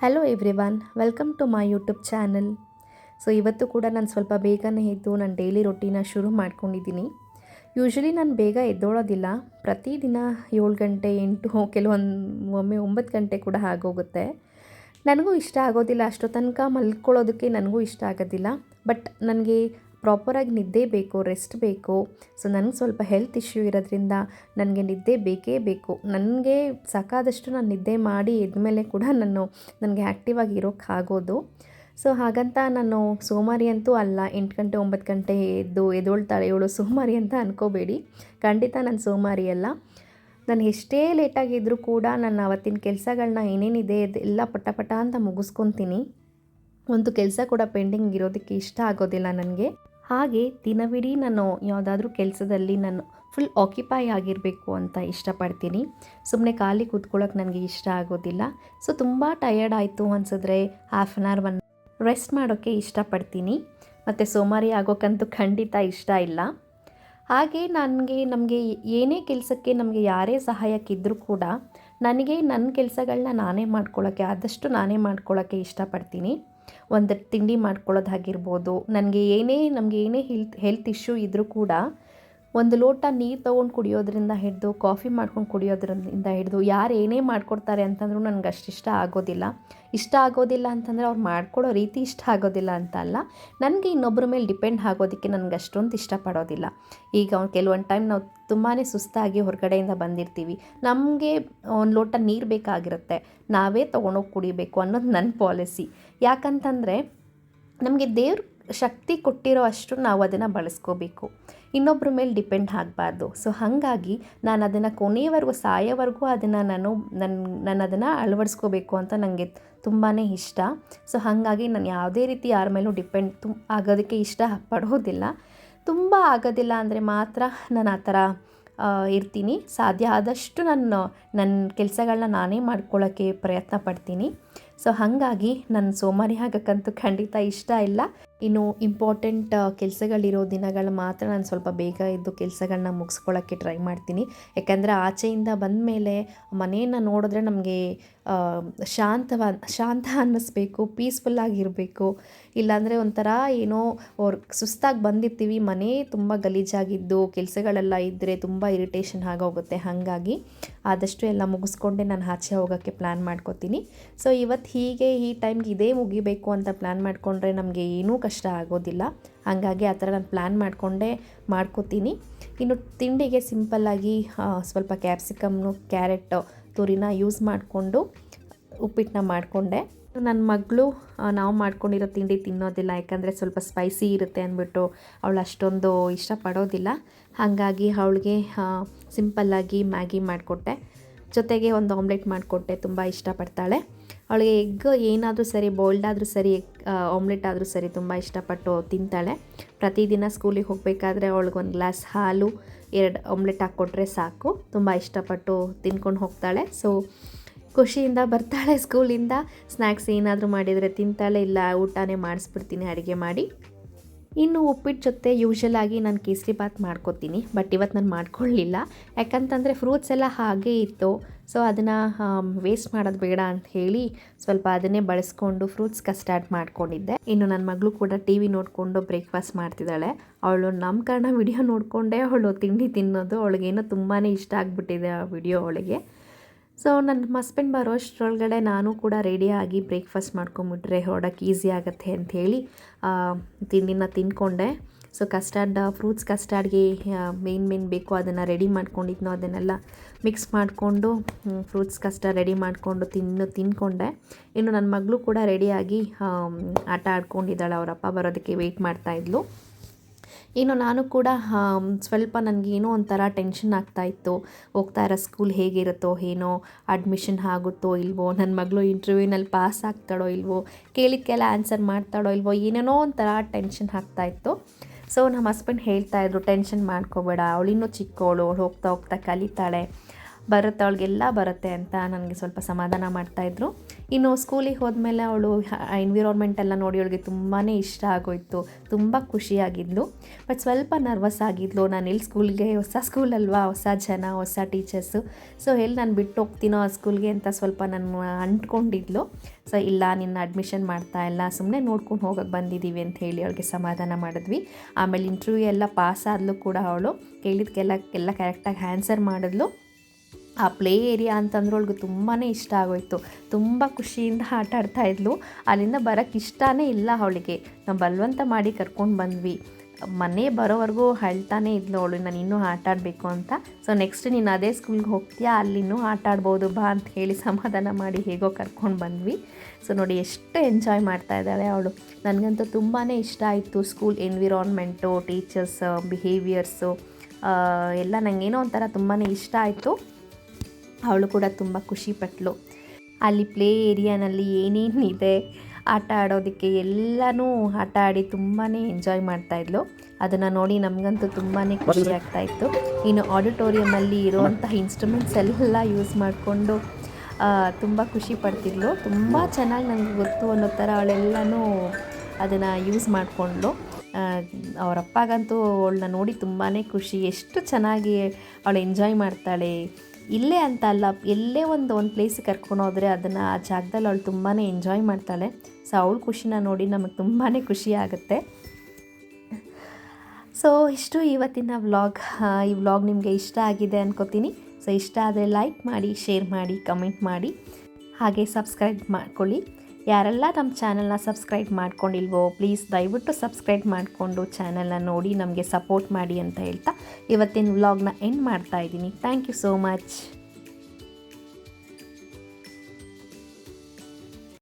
Hello everyone welcome to my YouTube channel so ಇವತ್ತು ಕೂಡ ನಾನು ಸ್ವಲ್ಪ ಬೇಗನೆ ಎದ್ದು ನಾನು ಡೈಲಿ ರೊಟ್ಟಿನ ಶುರು ಮಾಡ್ಕೊಂಡಿದ್ದೀನಿ. ಯೂಶ್ವಲಿ ನಾನು ಬೇಗ ಎದ್ದೋಳೋದಿಲ್ಲ. ಪ್ರತಿದಿನ ಏಳು ಗಂಟೆ, ಎಂಟು ಕೆಲವೊಂದು, ಒಮ್ಮೆ ಒಂಬತ್ತು ಗಂಟೆ ಕೂಡ ಆಗೋಗುತ್ತೆ. ನನಗೂ ಇಷ್ಟ ಆಗೋದಿಲ್ಲ. ಅಷ್ಟೋ ತನಕ ಮಲ್ಕೊಳ್ಳೋದಕ್ಕೆ ನನಗೂ ಇಷ್ಟ ಆಗೋದಿಲ್ಲ. ಬಟ್ ನನಗೆ ಪ್ರಾಪರಾಗಿ ನಿದ್ದೆ ಬೇಕು ರೆಸ್ಟ್ ಬೇಕು ಸೊ ನನಗೆ ಸ್ವಲ್ಪ ಹೆಲ್ತ್ ಇಶ್ಯೂ ಇರೋದ್ರಿಂದ ನನಗೆ ನಿದ್ದೆ ಬೇಕೇ ಬೇಕು. ನನಗೆ ಸಾಕಾದಷ್ಟು ನಾನು ನಿದ್ದೆ ಮಾಡಿ ಎದ್ಮೇಲೆ ಕೂಡ ನಾನು ನನಗೆ ಆ್ಯಕ್ಟಿವ್ ಆಗಿ ಇರೋಕ್ಕಾಗೋದು ಸೊ ಹಾಗಂತ ನಾನು ಸೋಮಾರಿ ಅಂತೂ ಅಲ್ಲ, ಎಂಟು ಗಂಟೆ, ಒಂಬತ್ತು ಗಂಟೆ ಎದ್ದು ಎದ್ದೊಳ್ತಾಳೆ ಇವಳು ಸೋಮಾರಿ ಅಂತ ಅನ್ಕೋಬೇಡಿ. ಖಂಡಿತ ನಾನು ಸೋಮಾರಿ ಅಲ್ಲ. ನಾನು ಎಷ್ಟೇ ಲೇಟಾಗಿದ್ದರೂ ಕೂಡ ನಾನು ಅವತ್ತಿನ ಕೆಲಸಗಳನ್ನ ಏನೇನಿದೆ ಎಲ್ಲ ಪಟ ಪಟ ಅಂತ ಮುಗಿಸ್ಕೊತೀನಿ. ಒಂದು ಕೆಲಸ ಕೂಡ ಪೆಂಡಿಂಗ್ ಇರೋದಕ್ಕೆ ಇಷ್ಟ ಆಗೋದಿಲ್ಲ ನನಗೆ. ಹಾಗೆ ದಿನವಿಡೀ ನಾನು ಯಾವುದಾದ್ರೂ ಕೆಲಸದಲ್ಲಿ ನಾನು ಫುಲ್ ಆಕ್ಯುಪೈ ಆಗಿರಬೇಕು ಅಂತ ಇಷ್ಟಪಡ್ತೀನಿ. ಸುಮ್ಮನೆ ಖಾಲಿ ಕೂತ್ಕೊಳ್ಳೋಕೆ ನನಗೆ ಇಷ್ಟ ಆಗೋದಿಲ್ಲ. ಸೊ ತುಂಬ ಟಯರ್ಡ್ ಆಯಿತು ಅನಿಸಿದ್ರೆ half an hour one rest ಮಾಡೋಕ್ಕೆ ಇಷ್ಟಪಡ್ತೀನಿ. ಮತ್ತು ಸೋಮಾರಿ ಆಗೋಕ್ಕಂತೂ ಖಂಡಿತ ಇಷ್ಟ ಇಲ್ಲ. ಹಾಗೆ ನನಗೆ, ನಮಗೆ ಏನೇ ಕೆಲಸಕ್ಕೆ ನಮಗೆ ಯಾರೇ ಸಹಾಯಕ್ಕಿದ್ದರೂ ಕೂಡ ನನಗೆ ನನ್ನ ಕೆಲಸಗಳನ್ನ ನಾನೇ ಮಾಡ್ಕೊಳ್ಳೋಕ್ಕೆ ಆದಷ್ಟು ನಾನೇ ಮಾಡ್ಕೊಳ್ಳೋಕ್ಕೆ ಇಷ್ಟಪಡ್ತೀನಿ. ಒಂದು ತಿಂಡಿ ಮಾಡ್ಕೊಳ್ಳೋದಾಗಿರ್ಬೋದು ನನಗೆ ಏನೇ ನಮಗೆ ಏನೇ ಹೆಲ್ತ್ ಹೆಲ್ತ್ ಇಶ್ಯೂ ಇದ್ದರೂ ಕೂಡ ಒಂದು ಲೋಟ ನೀರು ತೊಗೊಂಡು ಕುಡಿಯೋದ್ರಿಂದ ಹಿಡಿದು, ಕಾಫಿ ಮಾಡ್ಕೊಂಡು ಕುಡಿಯೋದ್ರಿಂದ ಹಿಡಿದು ಯಾರು ಏನೇ ಮಾಡ್ಕೊಡ್ತಾರೆ ಅಂತಂದ್ರೂ ನನಗೆ ಅಷ್ಟು ಇಷ್ಟ ಆಗೋದಿಲ್ಲ. ಇಷ್ಟ ಆಗೋದಿಲ್ಲ ಅಂತಂದರೆ ಅವ್ರು ಮಾಡ್ಕೊಡೋ ರೀತಿ ಇಷ್ಟ ಆಗೋದಿಲ್ಲ ಅಂತ ಅಲ್ಲ. ನನಗೆ ಇನ್ನೊಬ್ಬರ ಮೇಲೆ ಡಿಪೆಂಡ್ ಆಗೋದಕ್ಕೆ ನನಗೆ ಅಷ್ಟೊಂದು ಇಷ್ಟಪಡೋದಿಲ್ಲ. ಈಗ ಕೆಲವೊಂದು ಟೈಮ್ ನಾವು ತುಂಬಾ ಸುಸ್ತಾಗಿ ಹೊರಗಡೆಯಿಂದ ಬಂದಿರ್ತೀವಿ. ನಮಗೆ ಒಂದು ಲೋಟ ನೀರು ಬೇಕಾಗಿರುತ್ತೆ. ನಾವೇ ತೊಗೊಂಡೋಗಿ ಕುಡಿಬೇಕು ಅನ್ನೋದು ನನ್ನ ಪಾಲಿಸಿ. ಯಾಕಂತಂದರೆ ನಮಗೆ ದೇವ್ರ ಶಕ್ತಿ ಕೊಟ್ಟಿರೋ ಅಷ್ಟು ನಾವು ಅದನ್ನು ಬಳಸ್ಕೋಬೇಕು. ಇನ್ನೊಬ್ಬರ ಮೇಲೆ ಡಿಪೆಂಡ್ ಆಗಬಾರ್ದು. ಸೊ ಹಾಗಾಗಿ ನಾನು ಅದನ್ನು ಕೊನೆಯವರೆಗೂ, ಸಾಯೋವರೆಗೂ ಅದನ್ನು ನಾನು ನನ್ನ ನಾನು ಅದನ್ನು ಅಳವಡಿಸ್ಕೋಬೇಕು ಅಂತ ನನಗೆ ತುಂಬಾ ಇಷ್ಟ. ಸೊ ಹಾಗಾಗಿ ನಾನು ಯಾವುದೇ ರೀತಿ ಯಾರ ಮೇಲೂ ಡಿಪೆಂಡ್ ತು, ಆಗೋದಕ್ಕೆ ಇಷ್ಟ ಪಡೋದಿಲ್ಲ. ತುಂಬ ಆಗೋದಿಲ್ಲ ಅಂದರೆ ಮಾತ್ರ ನಾನು ಆ ಥರ ಇರ್ತೀನಿ. ಸಾಧ್ಯ ಆದಷ್ಟು ನಾನು ನನ್ನ ಕೆಲಸಗಳನ್ನ ನಾನೇ ಮಾಡ್ಕೊಳ್ಳೋಕ್ಕೆ ಪ್ರಯತ್ನ ಪಡ್ತೀನಿ. ಸೊ ಹಾಗಾಗಿ ನನ್ನ ಸೋಮಾರಿ ಆಗೋಕ್ಕಂತೂ ಖಂಡಿತ ಇಷ್ಟ ಇಲ್ಲ. ಇನ್ನು ಇಂಪಾರ್ಟೆಂಟ್ ಕೆಲಸಗಳಿರೋ ದಿನಗಳು ಮಾತ್ರ ನಾನು ಸ್ವಲ್ಪ ಬೇಗ ಇದ್ದು ಕೆಲಸಗಳನ್ನ ಮುಗಿಸ್ಕೊಳ್ಳೋಕ್ಕೆ ಟ್ರೈ ಮಾಡ್ತೀನಿ. ಯಾಕಂದರೆ ಆಚೆಯಿಂದ ಬಂದ ಮೇಲೆ ಮನೆಯನ್ನು ನೋಡಿದ್ರೆ ನಮಗೆ ಶಾಂತವ, ಶಾಂತ ಅನ್ನಿಸ್ಬೇಕು ಪೀಸ್ಫುಲ್ಲಾಗಿರಬೇಕು ಇಲ್ಲಾಂದರೆ ಒಂಥರ ಏನೋ ಅವ್ರು ಸುಸ್ತಾಗಿ ಬಂದಿರ್ತೀವಿ, ಮನೆ ತುಂಬ ಗಲೀಜಾಗಿದ್ದು, ಕೆಲಸಗಳೆಲ್ಲ ಇದ್ದರೆ ತುಂಬ ಇರಿಟೇಷನ್ ಆಗೋಗುತ್ತೆ. ಹಾಗಾಗಿ ಆದಷ್ಟು ಎಲ್ಲ ಮುಗಿಸ್ಕೊಂಡೆ ನಾನು ಆಚೆ ಹೋಗೋಕ್ಕೆ ಪ್ಲ್ಯಾನ್ ಮಾಡ್ಕೋತೀನಿ. ಸೊ ಇವತ್ತು ಹೀಗೆ ಈ ಟೈಮ್ಗೆ ಇದೇ ಮುಗಿಬೇಕು ಅಂತ ಪ್ಲ್ಯಾನ್ ಮಾಡಿಕೊಂಡ್ರೆ ನಮಗೆ ಏನೂ ಕಷ್ಟ ಆಗೋದಿಲ್ಲ. ಹಾಗಾಗಿ ಆ ಥರ ನಾನು ಪ್ಲ್ಯಾನ್ ಮಾಡಿಕೊಂಡೇ ಮಾಡ್ಕೋತೀನಿ. ಇನ್ನು ತಿಂಡಿಗೆ ಸಿಂಪಲ್ಲಾಗಿ ಸ್ವಲ್ಪ ಕ್ಯಾಪ್ಸಿಕಮ್ನು ಕ್ಯಾರೆಟ್ ತುರಿನ ಯೂಸ್ ಮಾಡಿಕೊಂಡು ಉಪ್ಪಿಟ್ಟನ್ನ ಮಾಡಿಕೊಂಡೆ. ನನ್ನ ಮಗಳು ನಾವು ಮಾಡ್ಕೊಂಡಿರೋ ತಿಂಡಿ ತಿನ್ನೋದಿಲ್ಲ, ಯಾಕಂದರೆ ಸ್ವಲ್ಪ ಸ್ಪೈಸಿ ಇರುತ್ತೆ ಅಂದ್ಬಿಟ್ಟು ಅವಳು ಅಷ್ಟೊಂದು ಇಷ್ಟಪಡೋದಿಲ್ಲ. ಹಾಗಾಗಿ ಅವಳಿಗೆ ಸಿಂಪಲ್ಲಾಗಿ ಮ್ಯಾಗಿ ಮಾಡಿಕೊಟ್ಟೆ. ಜೊತೆಗೆ ಒಂದು ಆಮ್ಲೆಟ್ ಮಾಡಿಕೊಟ್ಟೆ, ತುಂಬ ಇಷ್ಟಪಡ್ತಾಳೆ. ಅವಳಿಗೆ ಎಗ್ ಏನಾದರೂ ಸರಿ ಬಾಯ್ಲ್ಡ್ ಆದರೂ ಸರಿ ಎಗ್ ಆಮ್ಲೆಟ್ ಆದರೂ ಸರಿ ತುಂಬ ಇಷ್ಟಪಟ್ಟು ತಿಂತಾಳೆ. ಪ್ರತಿದಿನ ಸ್ಕೂಲಿಗೆ ಹೋಗಬೇಕಾದ್ರೆ ಅವಳಿಗೊಂದು ಗ್ಲಾಸ್ ಹಾಲು, ಎರಡು ಆಮ್ಲೆಟ್ ಹಾಕ್ಕೊಟ್ರೆ ಸಾಕು. ತುಂಬ ಇಷ್ಟಪಟ್ಟು ತಿನ್ಕೊಂಡು ಹೋಗ್ತಾಳೆ. ಸೊ ಖುಷಿಯಿಂದ ಬರ್ತಾಳೆ ಸ್ಕೂಲಿಂದ. ಸ್ನ್ಯಾಕ್ಸ್ ಏನಾದರೂ ಮಾಡಿದರೆ ತಿಂತಾಳೆ, ಇಲ್ಲ ಊಟನೇ ಮಾಡಿಸ್ಬಿಡ್ತೀನಿ, ಅಡುಗೆ ಮಾಡಿ. ಇನ್ನು ಉಪ್ಪಿಟ್ಟು ಜೊತೆ ಯೂಶಲ್ ಆಗಿ ನಾನು ಕೇಸರಿ ಬಾತ್ ಮಾಡ್ಕೋತೀನಿ ಬಟ್ ಇವತ್ತು ನಾನು ಮಾಡ್ಕೊಳ್ಳಿಲ್ಲ ಯಾಕಂತಂದರೆ ಫ್ರೂಟ್ಸ್ ಎಲ್ಲ ಹಾಗೇ ಇತ್ತು. ಸೊ ಅದನ್ನು ವೇಸ್ಟ್ ಮಾಡೋದು ಬೇಡ ಅಂತ ಹೇಳಿ ಸ್ವಲ್ಪ ಅದನ್ನೇ ಬಳಸ್ಕೊಂಡು ಫ್ರೂಟ್ಸ್ ಕಸ್ಟಾರ್ಡ್ ಮಾಡ್ಕೊಂಡಿದ್ದೆ. ಇನ್ನು ನನ್ನ ಮಗಳು ಕೂಡ ಟಿ ವಿ ನೋಡಿಕೊಂಡು ಬ್ರೇಕ್ಫಾಸ್ಟ್ ಮಾಡ್ತಿದ್ದಾಳೆ. ಅವಳು ನಮ್ಮ ಕಾರಣ ವಿಡಿಯೋ ನೋಡಿಕೊಂಡೇ ಅವಳು ತಿಂಡಿ ತಿನ್ನೋದು. ಅವಳಿಗೇನೋ ತುಂಬಾ ಇಷ್ಟ ಆಗಿಬಿಟ್ಟಿದೆ ಆ ವಿಡಿಯೋ ಅವಳಿಗೆ. ಸೊ ನನ್ನ ಹಸ್ಬೆಂಡ್ ಬರೋ ಅಷ್ಟರೊಳಗಡೆ ನಾನು ಕೂಡ ರೆಡಿಯಾಗಿ ಬ್ರೇಕ್ಫಾಸ್ಟ್ ಮಾಡ್ಕೊಂಬಿಟ್ರೆ ಹೊರಡಕ್ಕೆ ಈಸಿ ಆಗುತ್ತೆ ಅಂಥೇಳಿ ತಿಂಡಿನ ತಿಂದ್ಕೊಂಡೆ. ಸೊ ಕಸ್ಟರ್ಡ್ ಫ್ರೂಟ್ಸ್ ಕಸ್ಟರ್ಡ್ಗೆ ಮೇನ್ ಮೇನ್ ಬೇಕು. ಅದನ್ನು ರೆಡಿ ಮಾಡ್ಕೊಂಡಿದ್ನೋ, ಅದನ್ನೆಲ್ಲ ಮಿಕ್ಸ್ ಮಾಡಿಕೊಂಡು ಫ್ರೂಟ್ಸ್ ಕಸ್ಟರ್ಡ್ ರೆಡಿ ಮಾಡಿಕೊಂಡು ತಿನ್ನು, ತಿಂದ್ಕೊಂಡೆ. ಇನ್ನು ನನ್ನ ಮಗಳು ಕೂಡ ರೆಡಿಯಾಗಿ ಆಟ ಆಡ್ಕೊಂಡಿದ್ದಾಳೆ. ಅವರಪ್ಪ ಬರೋದಕ್ಕೆ ವೆಯ್ಟ್ ಮಾಡ್ತಾಯಿದ್ಲು ಇನ್ನು ನಾನು ಕೂಡ ಸ್ವಲ್ಪ ನನಗೆ ಏನೋ ಒಂಥರ ಟೆನ್ಷನ್ ಆಗ್ತಾಯಿತ್ತು ಹೋಗ್ತಾ ಇರೋ ಸ್ಕೂಲ್ ಹೇಗಿರುತ್ತೋ ಏನೋ ಅಡ್ಮಿಷನ್ ಆಗುತ್ತೋ ಇಲ್ವೋ ನನ್ನ ಮಗಳು ಇಂಟರ್ವ್ಯೂನಲ್ಲಿ ಪಾಸ್ ಆಗ್ತಾಳೋ ಇಲ್ವೋ ಕೇಳಿದ್ದಕ್ಕೆಲ್ಲ ಆನ್ಸರ್ ಮಾಡ್ತಾಳೋ ಇಲ್ವೋ, ಏನೇನೋ ಒಂಥರ ಟೆನ್ಷನ್ ಆಗ್ತಾಯಿತ್ತು ಸೊ ನಮ್ಮ ಹಸ್ಬೆಂಡ್ ಹೇಳ್ತಾಯಿದ್ರು ಟೆನ್ಷನ್ ಮಾಡ್ಕೋಬೇಡ ಅವಳಿನ್ನೂ ಚಿಕ್ಕವಳು ಅವಳು ಹೋಗ್ತಾ ಹೋಗ್ತಾ ಕಲಿತಾಳೆ, ಬರುತ್ತೆ ಅವಳಿಗೆಲ್ಲ ಬರುತ್ತೆ ಅಂತ. ನನಗೆ ಸ್ವಲ್ಪ ಸಮಾಧಾನ ಮಾಡ್ತಾಯಿದ್ರು ಇನ್ನು ಸ್ಕೂಲಿಗೆ ಹೋದ್ಮೇಲೆ ಅವಳು ಎನ್ವಿರಾನ್ಮೆಂಟ್ ಎಲ್ಲ ನೋಡಿ ಅವಳಿಗೆ ತುಂಬಾ ಇಷ್ಟ ಆಗೋಯ್ತು, ತುಂಬ ಖುಷಿಯಾಗಿದ್ಲು. ಬಟ್ ಸ್ವಲ್ಪ ನರ್ವಸ್ ಆಗಿದ್ಲು. ನಾನು ಇಲ್ಲಿ ಸ್ಕೂಲ್ಗೆ, ಹೊಸ ಸ್ಕೂಲ್ ಅಲ್ವಾ? ಹೊಸ ಜನ, ಹೊಸ ಟೀಚರ್ಸು ಸೊ ಎಲ್ಲಿ ನಾನು ಬಿಟ್ಟು ಹೋಗ್ತೀನೋ ಆ ಸ್ಕೂಲ್ಗೆ ಅಂತ ಸ್ವಲ್ಪ ನಾನು ಅಂಟ್ಕೊಂಡಿದ್ಲು. ಸೊ ಇಲ್ಲ, ನಿನ್ನ ಅಡ್ಮಿಷನ್ ಮಾಡ್ತಾ ಇಲ್ಲ. ಸುಮ್ಮನೆ ನೋಡ್ಕೊಂಡು ಹೋಗಕ್ಕೆ ಬಂದಿದ್ದೀವಿ ಅಂತ ಹೇಳಿ ಅವಳಿಗೆ ಸಮಾಧಾನ ಮಾಡಿದ್ವಿ. ಆಮೇಲೆ ಇಂಟರ್ವ್ಯೂ ಎಲ್ಲ ಪಾಸ್ ಆದಲು ಕೂಡ ಅವಳು. ಕೇಳಿದ್ಕೆಲ್ಲ, ಎಲ್ಲ ಕರೆಕ್ಟಾಗಿ ಆನ್ಸರ್ ಮಾಡಿದ್ಲು. ಆ ಪ್ಲೇ ಏರಿಯಾ ಅಂತಂದ್ರೆ ಅವಳಿಗೆ ತುಂಬಾ ಇಷ್ಟ ಆಗೋಯ್ತು. ತುಂಬ ಖುಷಿಯಿಂದ ಆಟ ಆಡ್ತಾ ಇದ್ಲು. ಅಲ್ಲಿಂದ ಬರೋಕ್ಕೆ ಇಷ್ಟನೇ ಇಲ್ಲ ಅವಳಿಗೆ. ನಾವು ಬಲವಂತ ಮಾಡಿ ಕರ್ಕೊಂಡು ಬಂದ್ವಿ. ಮನೆ ಬರೋವರೆಗೂ ಹೇಳ್ತಾನೆ ಇದ್ಲು ಅವಳು. ನಾನು ಇನ್ನೂ ಆಟ ಆಡಬೇಕು ಅಂತ. ಸೊ ನೆಕ್ಸ್ಟ್ ನೀನು ಅದೇ ಸ್ಕೂಲ್ಗೆ ಹೋಗ್ತೀಯಾ? ಅಲ್ಲಿನೂ ಆಟ ಆಡ್ಬೋದು ಬಾ ಅಂತ ಹೇಳಿ ಸಮಾಧಾನ ಮಾಡಿ ಹೇಗೋ ಕರ್ಕೊಂಡು ಬಂದ್ವಿ. ಸೊ ನೋಡಿ ಎಷ್ಟು ಎಂಜಾಯ್ ಮಾಡ್ತಾ ಇದ್ದಾಳೆ ಅವಳು. ನನಗಂತೂ ತುಂಬಾ ಇಷ್ಟ ಆಯಿತು ಸ್ಕೂಲ್ ಎನ್ವಿರಾನ್ಮೆಂಟು ಟೀಚರ್ಸ್ ಬಿಹೇವಿಯರ್ಸು ಎಲ್ಲ ನನಗೇನೋ ಒಂಥರ ತುಂಬಾ ಇಷ್ಟ ಆಯಿತು. ಅವಳು ಕೂಡ ತುಂಬ ಖುಷಿಪಟ್ಟಳು ಅಲ್ಲಿ ಪ್ಲೇ ಏರಿಯಾನಲ್ಲಿ ಏನೇನಿದೆ ಆಟ ಆಡೋದಕ್ಕೆ ಎಲ್ಲನೂ ಆಟ ಆಡಿ ತುಂಬಾ ಎಂಜಾಯ್ ಮಾಡ್ತಾಯಿದ್ಲು ಅದನ್ನು ನೋಡಿ ನಮಗಂತೂ ತುಂಬಾ ಖುಷಿ ಆಗ್ತಾ ಇತ್ತು. ಇನ್ನು ಆಡಿಟೋರಿಯಮಲ್ಲಿ ಇರುವಂತಹ ಇನ್ಸ್ಟ್ರೂಮೆಂಟ್ಸ್ ಎಲ್ಲ ಯೂಸ್ ಮಾಡಿಕೊಂಡು ತುಂಬ ಖುಷಿ ಪಡ್ತಿದ್ಲು. ತುಂಬ ಚೆನ್ನಾಗಿ ನನಗೆ ಗೊತ್ತು ಅನ್ನೋ ಥರ ಅವಳೆಲ್ಲನೂ ಅದನ್ನು ಯೂಸ್ ಮಾಡಿಕೊಂಡ್ಳು. ಅವರಪ್ಪಗಂತೂ ಅವಳನ್ನ ನೋಡಿ ತುಂಬಾ ಖುಷಿ. ಎಷ್ಟು ಚೆನ್ನಾಗಿ ಅವಳು ಎಂಜಾಯ್ ಮಾಡ್ತಾಳೆ ಇಲ್ಲೇ ಅಂತ ಅಲ್ಲ, ಎಲ್ಲೇ ಒಂದು ಒಂದು ಪ್ಲೇಸಿಗೆ ಕರ್ಕೊಂಡು ಹೋದರೆ ಅದನ್ನು ಆ ಜಾಗದಲ್ಲಿ ಅವಳು ತುಂಬಾ ಎಂಜಾಯ್ ಮಾಡ್ತಾಳೆ. ಸೊ ಅವಳು ಖುಷಿನ ನೋಡಿ ನಮಗೆ ತುಂಬಾ ಖುಷಿ ಆಗುತ್ತೆ. ಸೊ ಇಷ್ಟು ಇವತ್ತಿನ ವ್ಲಾಗ್ ಈ ವ್ಲಾಗ್ ನಿಮಗೆ ಇಷ್ಟ ಆಗಿದೆ ಅನ್ಕೋತೀನಿ. ಸೊ ಇಷ್ಟ ಆದರೆ ಲೈಕ್ ಮಾಡಿ ಶೇರ್ ಮಾಡಿ ಕಮೆಂಟ್ ಮಾಡಿ. ಹಾಗೆ ಸಬ್ಸ್ಕ್ರೈಬ್ ಮಾಡ್ಕೊಳ್ಳಿ. ಯಾರೆಲ್ಲ ನಮ್ಮ ಚಾನಲ್ನ ಸಬ್ಸ್ಕ್ರೈಬ್ ಮಾಡ್ಕೊಂಡಿಲ್ವೋ ಪ್ಲೀಸ್ ದಯವಿಟ್ಟು ಸಬ್ಸ್ಕ್ರೈಬ್ ಮಾಡಿಕೊಂಡು ಚಾನಲ್ನ ನೋಡಿ ನಮಗೆ ಸಪೋರ್ಟ್ ಮಾಡಿ ಅಂತ ಹೇಳ್ತಾ ಇವತ್ತಿನ ವ್ಲಾಗ್ನ ಎಂಡ್ ಮಾಡ್ತಾ ಇದ್ದೀನಿ. Thank you so much